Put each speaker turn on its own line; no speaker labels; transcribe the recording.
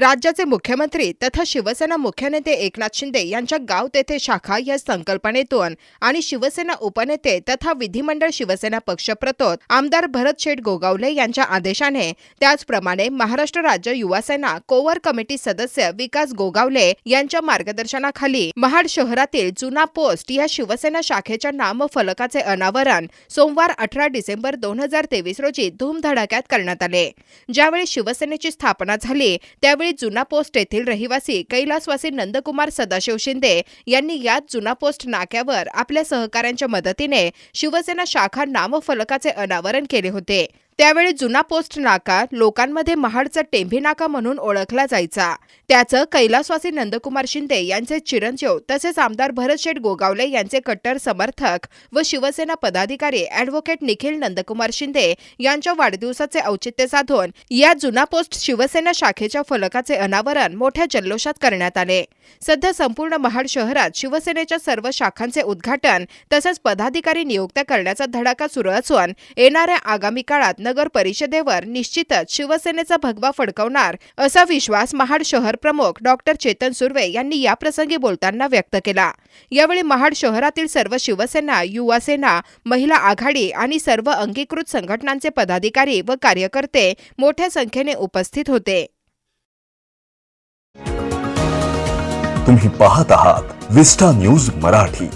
राज्याचे मुख्यमंत्री तथा शिवसेना मुख्य नेते एकनाथ शिंदे यांच्या गाव तेथे शाखा या संकल्पनेतून आणि शिवसेना उपनेते तथा विधिमंडळ शिवसेना पक्षप्रतोद आमदार भरत शेठ गोगावले यांच्या आदेशाने त्याचप्रमाणे महाराष्ट्र राज्य युवा सेना कोवर कमिटी सदस्य विकास गोगावले यांच्या मार्गदर्शनाखाली महाड शहरातील जुना पोस्ट या शिवसेना शाखेच्या नामफलकाचे अनावरण सोमवार अठरा डिसेंबर दोन हजार तेवीस रोजी धूमधडाक्यात करण्यात आले. ज्यावेळी शिवसेनेची स्थापना झाली त्यावेळी जुना पोस्ट येथील रहिवासी कैलासवासी नंदकुमार सदाशिव शिंदे यांनी याच जुना पोस्ट नाक्यावर आपल्या सहकाऱ्यांच्या मदतीने शिवसेना शाखा नामफलकाचे अनावरण केले होते. त्यावेळी जुना पोस्ट नाका लोकांमध्ये महाडचा टेंभी नाका म्हणून ओळखला जायचा. त्याचं कैलासवासी नंदकुमार शिंदे यांचे चिरंजीव तसेच आमदार भरत शेठ गोगावले यांचे कट्टर समर्थक व शिवसेना पदाधिकारी अॅडव्होकेट निखिल नंदकुमार शिंदे यांच्या वाढदिवसाचे औचित्य साधून या जुना पोस्ट शिवसेना शाखेच्या फलकाचे अनावरण मोठ्या जल्लोषात करण्यात आले. सध्या संपूर्ण महाड शहरात शिवसेनेच्या सर्व शाखांचे उद्घाटन तसेच पदाधिकारी नियुक्त्या करण्याचा धडाका सुरू असून येणाऱ्या आगामी काळात नगर परिषदेवर निश्चितच शिवसेनेचा भगवा फडकवणार असा विश्वास महाड शहर प्रमुख डॉक्टर चेतन सुर्वे यांनी याप्रसंगी बोलताना व्यक्त केला. यावेळी महाड शहरातील सर्व शिवसेना युवा सेना महिला आघाडी आणि सर्व अंगीकृत संघटनांचे पदाधिकारी व कार्यकर्ते मोठ्या संख्येने उपस्थित होते.
तुम्ही पाहत आहात विस्टा न्यूज मराठी.